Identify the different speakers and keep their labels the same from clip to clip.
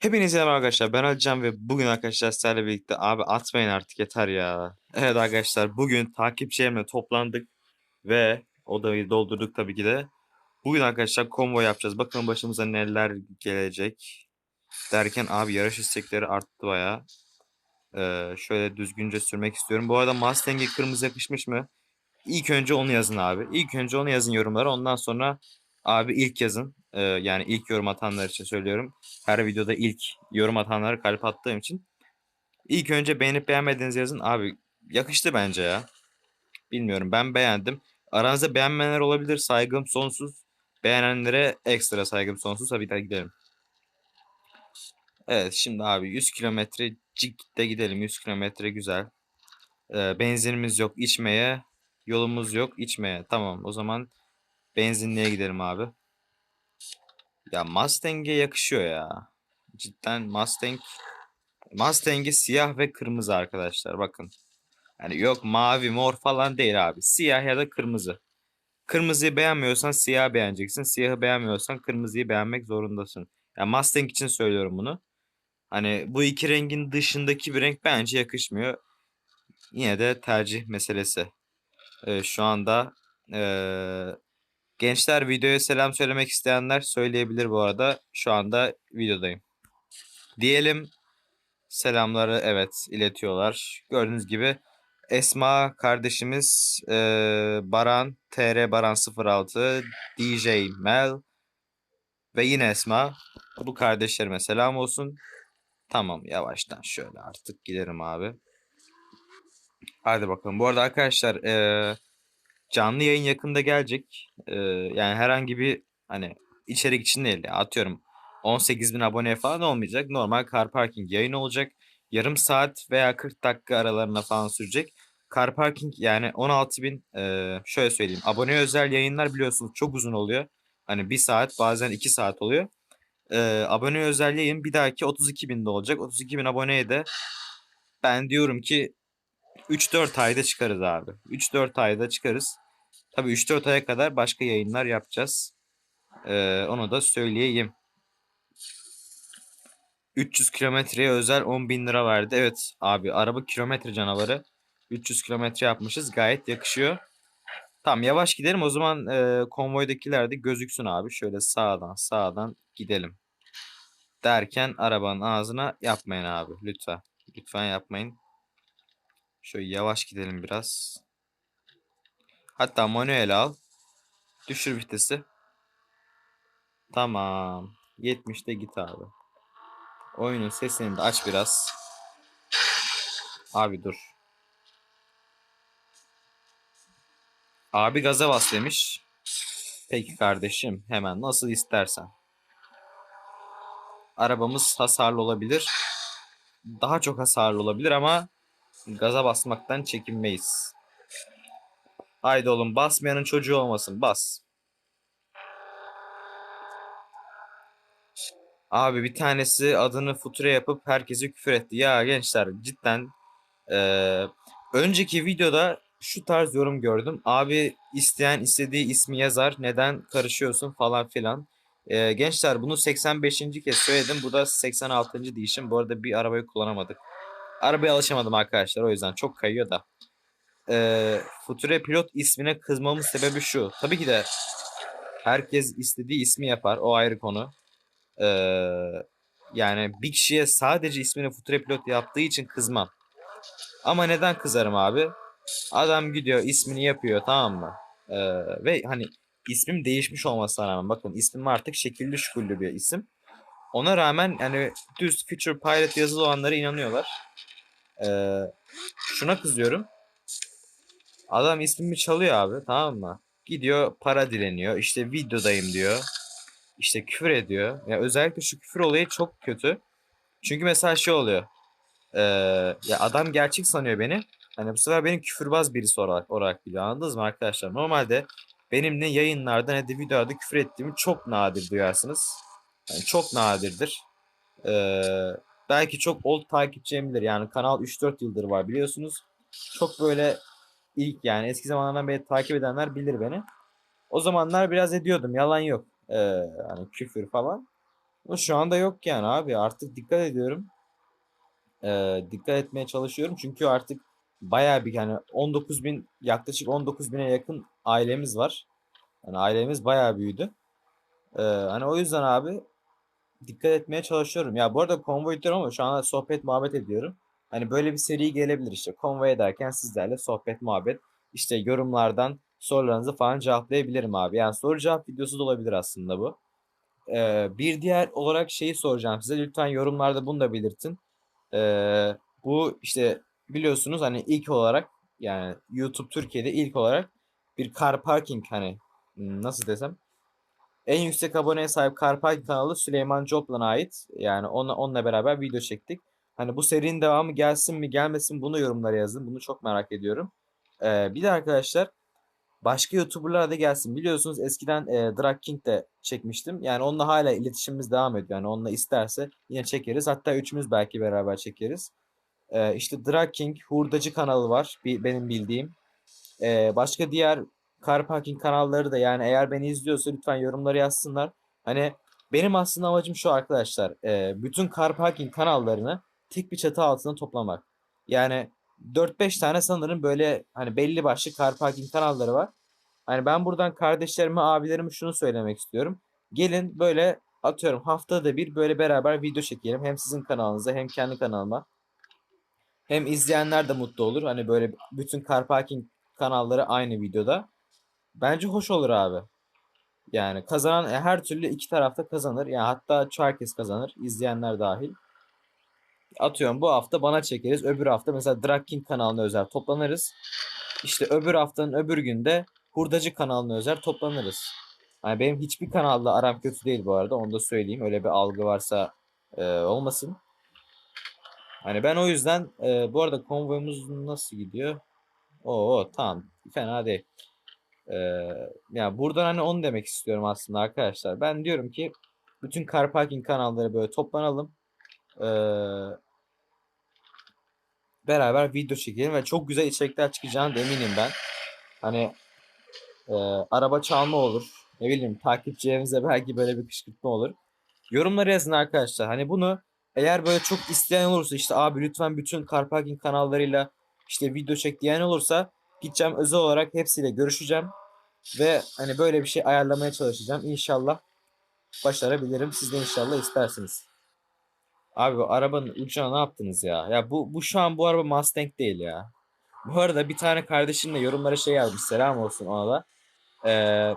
Speaker 1: Hepinize merhaba arkadaşlar ben Alican ve bugün arkadaşlar sizlerle birlikte abi atmayın artık yeter ya. Evet arkadaşlar bugün takipçilerimle toplandık ve odayı doldurduk tabii ki de. Bugün arkadaşlar konvoy yapacağız. Bakalım başımıza neler gelecek. Derken abi yarış istekleri arttı baya. Ee, şöyle düzgünce sürmek istiyorum. Bu arada Mustang'e kırmızı yakışmış mı? İlk önce onu yazın abi. İlk önce onu yazın yorumlara. Ondan sonra abi ilk yazın. Ee, yani ilk yorum atanlar için söylüyorum. Her videoda ilk yorum atanlara kalp attığım için. İlk önce beğenip beğenmediğinizi yazın. Abi yakıştı bence ya. Bilmiyorum ben beğendim. Aranızda beğenmeyenler olabilir. Saygım sonsuz. Beğenenlere ekstra saygım sonsuz. Hadi hadi gidelim. Evet şimdi abi 100 kilometre cikte gidelim. 100 kilometre güzel. Ee, benzinimiz yok içmeye. Yolumuz yok içmeye. Tamam o zaman benzinliğe gidelim abi. Ya Mustang'e yakışıyor ya. Cidden Mustang Mustang'i siyah ve kırmızı arkadaşlar bakın. Yani yok mavi mor falan değil abi. Siyah ya da kırmızı. Kırmızıyı beğenmiyorsan siyah beğeneceksin. Siyahı beğenmiyorsan kırmızıyı beğenmek zorundasın. Ya Mustang için söylüyorum bunu. Hani bu iki rengin dışındaki bir renk bence yakışmıyor. Yine de tercih meselesi. Ee, şu anda ee, gençler videoya selam söylemek isteyenler söyleyebilir bu arada. Şu anda videodayım. Diyelim selamları evet iletiyorlar. Gördüğünüz gibi Esma kardeşimiz ee, Baran TR Baran 06 DJ Mel ve yine Esma bu kardeşlerime selam olsun. Tamam yavaştan şöyle artık giderim abi. Hadi bakalım. Bu arada arkadaşlar eee, canlı yayın yakında gelecek. Eee, yani herhangi bir hani içerik için değil. Atıyorum 18 bin aboneye falan olmayacak. Normal car parking yayın olacak. Yarım saat veya 40 dakika aralarına falan sürecek. Car parking yani 16 bin eee, şöyle söyleyeyim. Abone özel yayınlar biliyorsunuz çok uzun oluyor. Hani bir saat bazen 2 saat oluyor. Eee abone özel yayın bir dahaki 32 binde olacak. 32 bin aboneye de ben diyorum ki 3-4 ayda çıkarız abi. 3-4 ayda çıkarız. Tabii 3-4 aya kadar başka yayınlar yapacağız. Ee, onu da söyleyeyim. 300 kilometreye özel 10 bin lira verdi. Evet abi araba kilometre canavarı. 300 kilometre yapmışız. Gayet yakışıyor. Tamam yavaş gidelim. O zaman e, konvoydakiler de gözüksün abi. Şöyle sağdan sağdan gidelim. Derken arabanın ağzına yapmayın abi. Lütfen. Lütfen yapmayın. Şöyle yavaş gidelim biraz. Hatta manuel al. Düşür vitesi. Tamam. 70'te git abi. Oyunun sesini de aç biraz. Abi dur. Abi gaza bas demiş. Peki kardeşim hemen nasıl istersen. Arabamız hasarlı olabilir. Daha çok hasarlı olabilir ama gaza basmaktan çekinmeyiz. Haydi oğlum basmayanın çocuğu olmasın bas. Abi bir tanesi adını future yapıp herkese küfür etti. Ya gençler cidden eee, önceki videoda şu tarz yorum gördüm. Abi isteyen istediği ismi yazar neden karışıyorsun falan filan. Eee, gençler bunu 85. kez söyledim. Bu da 86. değişim. Bu arada bir arabayı kullanamadık. Arabaya alışamadım arkadaşlar o yüzden çok kayıyor da. Eee Future Pilot ismine kızmamın sebebi şu. Tabii ki de herkes istediği ismi yapar. O ayrı konu. Eee, yani bir kişiye sadece ismini Future Pilot yaptığı için kızmam. Ama neden kızarım abi? Adam gidiyor ismini yapıyor tamam mı? Eee, ve hani ismim değişmiş olmasına rağmen bakın ismim artık şekilli şukullu bir isim. Ona rağmen yani düz Future Pilot yazılı olanlara inanıyorlar. Eee, şuna kızıyorum. Adam ismimi çalıyor abi tamam mı? Gidiyor para dileniyor. İşte videodayım diyor. İşte küfür ediyor. Ya özellikle şu küfür olayı çok kötü. Çünkü mesela şey oluyor. Ee, ya adam gerçek sanıyor beni. Hani bu sefer beni küfürbaz birisi olarak, olarak biliyor. Anladınız mı arkadaşlar? Normalde benim ne yayınlarda ne de videolarda küfür ettiğimi çok nadir duyarsınız. Yani çok nadirdir. Ee, belki çok old takipçim bilir. Yani kanal 3-4 yıldır var biliyorsunuz. Çok böyle ilk yani eski zamanlardan beri takip edenler bilir beni. O zamanlar biraz ediyordum yalan yok. Ee, hani küfür falan. Ama şu anda yok yani abi. Artık dikkat ediyorum. Ee, dikkat etmeye çalışıyorum. Çünkü artık bayağı bir yani 19 bin yaklaşık 19 bine yakın ailemiz var. Yani ailemiz bayağı büyüdü. Ee, hani o yüzden abi dikkat etmeye çalışıyorum. Ya bu arada konvoy diyorum ama şu anda sohbet muhabbet ediyorum. Hani böyle bir seri gelebilir işte. Konvoy ederken sizlerle sohbet muhabbet. İşte yorumlardan sorularınızı falan cevaplayabilirim abi. Yani soru cevap videosu da olabilir aslında bu. Ee, bir diğer olarak şeyi soracağım size. Lütfen yorumlarda bunu da belirtin. Ee, bu işte biliyorsunuz hani ilk olarak yani YouTube Türkiye'de ilk olarak bir car parking hani hmm, nasıl desem en yüksek aboneye sahip parking kanalı Süleyman Coplan'a ait. Yani onunla, onunla beraber video çektik. Hani bu serinin devamı gelsin mi gelmesin bunu yorumlara yazın. Bunu çok merak ediyorum. Ee, bir de arkadaşlar başka YouTuber'lar da gelsin. Biliyorsunuz eskiden e, Drag King de çekmiştim. Yani onunla hala iletişimimiz devam ediyor. Yani onunla isterse yine çekeriz. Hatta üçümüz belki beraber çekeriz. Ee, işte Drag King hurdacı kanalı var. Bir, benim bildiğim. Ee, başka diğer car parking kanalları da yani eğer beni izliyorsa lütfen yorumları yazsınlar. Hani benim aslında amacım şu arkadaşlar. e, bütün car parking kanallarını tek bir çatı altında toplamak. Yani 4-5 tane sanırım böyle hani belli başlı car parking kanalları var. Hani ben buradan kardeşlerime, abilerime şunu söylemek istiyorum. Gelin böyle atıyorum haftada bir böyle beraber video çekelim. Hem sizin kanalınıza hem kendi kanalıma. Hem izleyenler de mutlu olur. Hani böyle bütün car parking kanalları aynı videoda. Bence hoş olur abi. Yani kazanan e, her türlü iki tarafta kazanır. Yani hatta herkes kazanır. izleyenler dahil. Atıyorum bu hafta bana çekeriz. Öbür hafta mesela Drag King kanalına özel toplanırız. İşte öbür haftanın öbür günde Hurdacı kanalına özel toplanırız. Yani benim hiçbir kanalla aram kötü değil bu arada. Onu da söyleyeyim. Öyle bir algı varsa e, olmasın. Hani ben o yüzden e, bu arada konvoyumuz nasıl gidiyor? Oo tamam. Fena değil. Ee, yani buradan hani onu demek istiyorum aslında arkadaşlar. Ben diyorum ki bütün car parking kanalları böyle toplanalım. Ee, beraber video çekelim ve çok güzel içerikler çıkacağını eminim ben. Hani e, araba çalma olur. Ne bileyim takipçilerimize belki böyle bir kışkırtma olur. Yorumları yazın arkadaşlar. Hani bunu eğer böyle çok isteyen olursa işte abi lütfen bütün car parking kanallarıyla işte video çek diyen olursa gideceğim özel olarak hepsiyle görüşeceğim. Ve hani böyle bir şey ayarlamaya çalışacağım. İnşallah başarabilirim. Siz de inşallah istersiniz. Abi bu arabanın ucuna ne yaptınız ya? Ya bu, bu şu an bu araba Mustang değil ya. Bu arada bir tane kardeşim de yorumlara şey yazmış. Selam olsun ona da. Ee,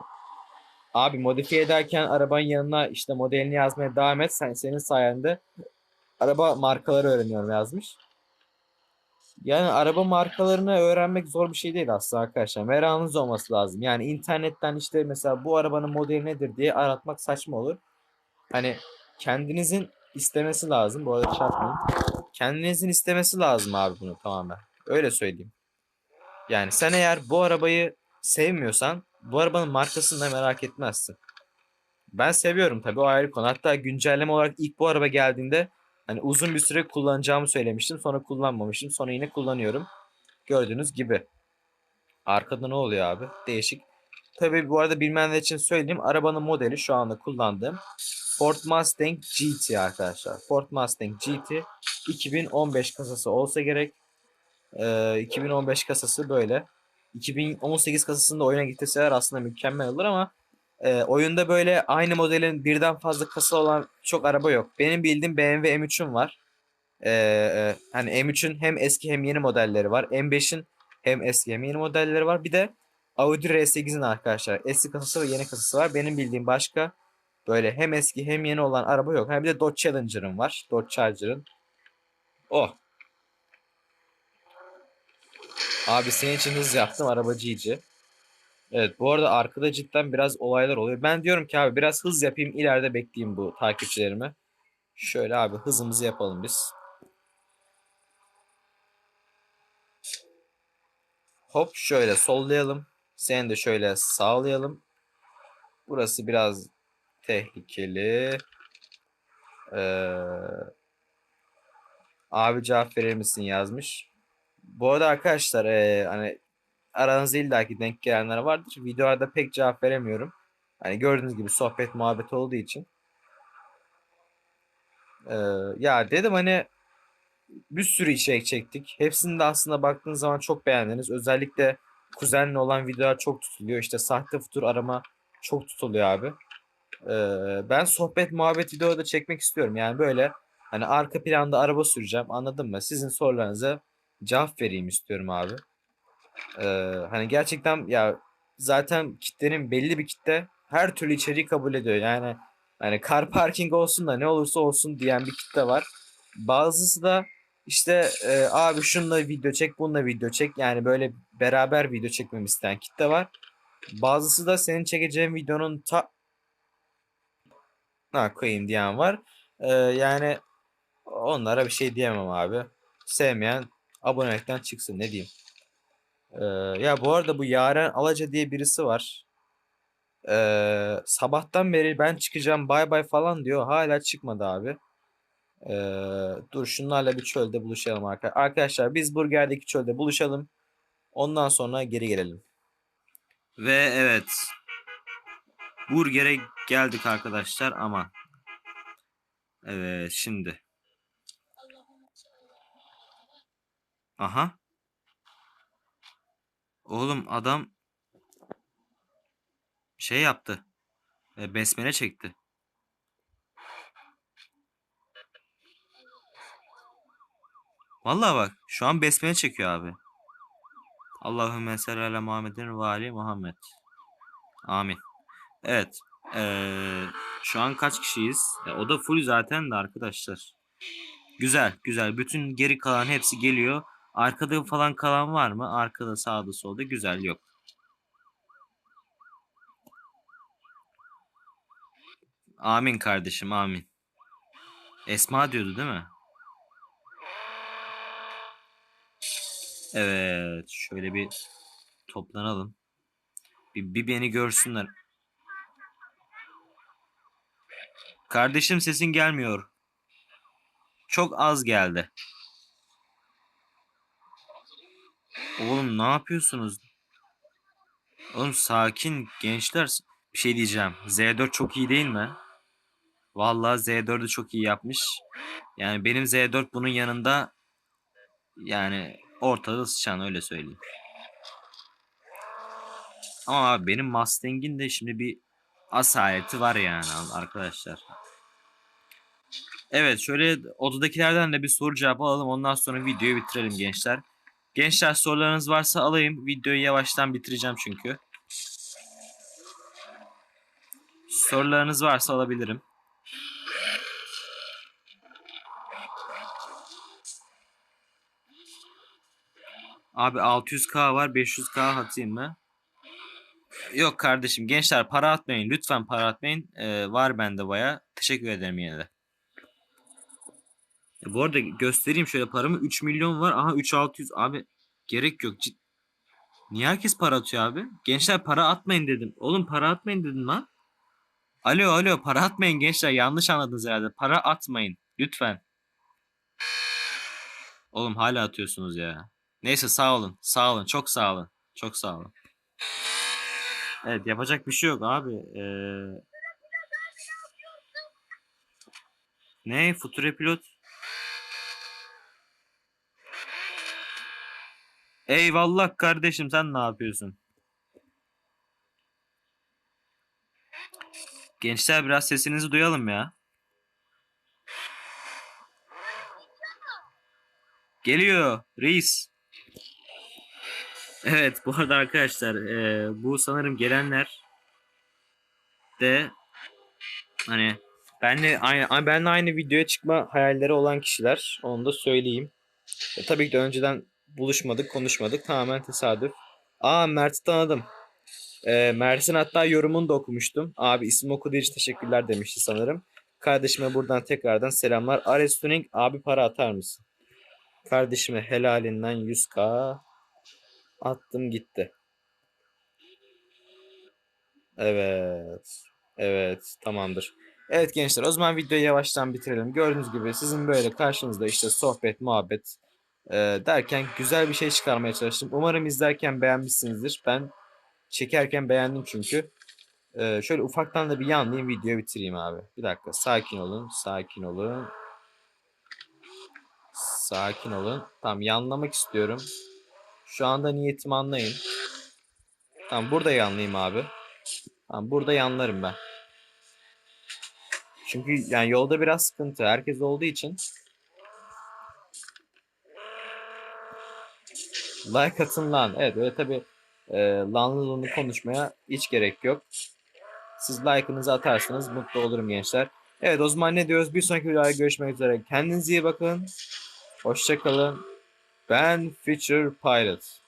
Speaker 1: abi modifiye ederken arabanın yanına işte modelini yazmaya devam et. Sen, senin sayende araba markaları öğreniyorum yazmış. Yani araba markalarını öğrenmek zor bir şey değil aslında arkadaşlar. Merakınız olması lazım. Yani internetten işte mesela bu arabanın modeli nedir diye aratmak saçma olur. Hani kendinizin istemesi lazım. Bu arada çarpmayın. Kendinizin istemesi lazım abi bunu tamamen. Öyle söyleyeyim. Yani sen eğer bu arabayı sevmiyorsan bu arabanın markasını da merak etmezsin. Ben seviyorum tabii o ayrı konu. Hatta güncelleme olarak ilk bu araba geldiğinde Hani uzun bir süre kullanacağımı söylemiştim. Sonra kullanmamıştım. Sonra yine kullanıyorum. Gördüğünüz gibi. Arkada ne oluyor abi? Değişik. Tabii bu arada bilmeyenler için söyleyeyim. Arabanın modeli şu anda kullandığım Ford Mustang GT arkadaşlar. Ford Mustang GT 2015 kasası olsa gerek. Ee, 2015 kasası böyle. 2018 kasasında oyuna getirseler aslında mükemmel olur ama e, oyunda böyle aynı modelin birden fazla kasa olan çok araba yok. Benim bildiğim BMW M3'üm var. E, e, hani M3'ün hem eski hem yeni modelleri var. M5'in hem eski hem yeni modelleri var. Bir de Audi R8'in arkadaşlar eski kasası ve yeni kasası var. Benim bildiğim başka böyle hem eski hem yeni olan araba yok. Ha bir de Dodge Challenger'ın var. Dodge Charger'ın. Oh. Abi senin için hız yaptım arabacıyıcı. Evet bu arada arkada cidden biraz olaylar oluyor. Ben diyorum ki abi biraz hız yapayım ileride bekleyeyim bu takipçilerimi. Şöyle abi hızımızı yapalım biz. Hop şöyle sollayalım. Seni de şöyle sağlayalım. Burası biraz tehlikeli. Ee, abi cevap verir misin yazmış. Bu arada arkadaşlar e, hani aranızda illaki denk gelenler vardır. Videolarda pek cevap veremiyorum. Hani gördüğünüz gibi sohbet muhabbet olduğu için. Ee, ya dedim hani bir sürü içerik çektik. Hepsini de aslında baktığınız zaman çok beğendiniz. Özellikle kuzenle olan videolar çok tutuluyor. İşte sahte futur arama çok tutuluyor abi. Ee, ben sohbet muhabbet videoları da çekmek istiyorum. Yani böyle hani arka planda araba süreceğim anladın mı? Sizin sorularınıza cevap vereyim istiyorum abi. Ee, hani gerçekten ya zaten kitlenin belli bir kitle her türlü içeriği kabul ediyor. Yani hani car parking olsun da ne olursa olsun diyen bir kitle var. Bazısı da işte e, abi şununla video çek, bununla video çek. Yani böyle beraber video çekmemi isteyen kitle var. Bazısı da senin çekeceğin videonun ta ha koyayım diyen var. Ee, yani onlara bir şey diyemem abi. Sevmeyen abonelikten çıksın ne diyeyim. Ya bu arada bu Yaren Alaca diye birisi var. Ee, sabahtan beri ben çıkacağım bay bay falan diyor. Hala çıkmadı abi. Ee, dur şunlarla bir çölde buluşalım arkadaşlar. Arkadaşlar biz Burger'deki çölde buluşalım. Ondan sonra geri gelelim. Ve evet. Burger'e geldik arkadaşlar ama. Evet şimdi. Aha. Oğlum adam şey yaptı. E, besmele çekti. Vallahi bak şu an besmele çekiyor abi. Allahümme salli ala Muhammedin ve ali Muhammed. Amin. Evet. Ee, şu an kaç kişiyiz? E, o da full zaten de arkadaşlar. Güzel güzel. Bütün geri kalan hepsi geliyor. Arkada falan kalan var mı? Arkada sağda solda güzel yok. Amin kardeşim amin. Esma diyordu değil mi? Evet şöyle bir toplanalım. Bir, bir beni görsünler. Kardeşim sesin gelmiyor. Çok az geldi. Oğlum ne yapıyorsunuz? Oğlum sakin gençler. Bir şey diyeceğim. Z4 çok iyi değil mi? Vallahi Z4'ü çok iyi yapmış. Yani benim Z4 bunun yanında yani ortada sıçan öyle söyleyeyim. Ama abi benim Mustang'in de şimdi bir asaleti var yani arkadaşlar. Evet şöyle odadakilerden de bir soru cevap alalım. Ondan sonra videoyu bitirelim gençler. Gençler sorularınız varsa alayım. Videoyu yavaştan bitireceğim çünkü. Sorularınız varsa alabilirim. Abi 600k var 500k atayım mı? Yok kardeşim gençler para atmayın. Lütfen para atmayın. Ee, var bende baya. Teşekkür ederim yine de. E, bu arada göstereyim şöyle paramı. 3 milyon var. Aha 3600. Abi gerek yok. Cid... Niye herkes para atıyor abi? Gençler para atmayın dedim. Oğlum para atmayın dedim lan. Alo alo para atmayın gençler. Yanlış anladınız herhalde. Para atmayın. Lütfen. Oğlum hala atıyorsunuz ya. Neyse sağ olun. Sağ olun. Çok sağ olun. Çok sağ olun. Evet yapacak bir şey yok abi. Ee... Ne? Future pilot. Eyvallah kardeşim sen ne yapıyorsun? Gençler biraz sesinizi duyalım ya. Geliyor reis. Evet bu arada arkadaşlar e, bu sanırım gelenler de hani benle aynı benle aynı videoya çıkma hayalleri olan kişiler onu da söyleyeyim. E, tabii ki de önceden buluşmadık konuşmadık tamamen tesadüf. Aa Mert'i tanıdım. E, Mert'in hatta yorumunu da okumuştum. Abi isim okuduğu için teşekkürler demişti sanırım. Kardeşime buradan tekrardan selamlar. Ares Tuning abi para atar mısın? Kardeşime helalinden 100k Attım gitti. Evet. Evet tamamdır. Evet gençler o zaman videoyu yavaştan bitirelim. Gördüğünüz gibi sizin böyle karşınızda işte sohbet, muhabbet e, derken güzel bir şey çıkarmaya çalıştım. Umarım izlerken beğenmişsinizdir. Ben çekerken beğendim çünkü. E, şöyle ufaktan da bir yanlayayım videoyu bitireyim abi. Bir dakika sakin olun, sakin olun. Sakin olun. Tamam yanlamak istiyorum. Şu anda niyetimi anlayın. Tamam burada yanlayayım abi. Tamam burada yanlarım ben. Çünkü yani yolda biraz sıkıntı. Herkes olduğu için. Like atın lan. Evet öyle tabi e, lanlı lunlu konuşmaya hiç gerek yok. Siz like'ınızı atarsanız mutlu olurum gençler. Evet o zaman ne diyoruz? Bir sonraki videoda görüşmek üzere. Kendinize iyi bakın. Hoşçakalın. Ben Future Pilot.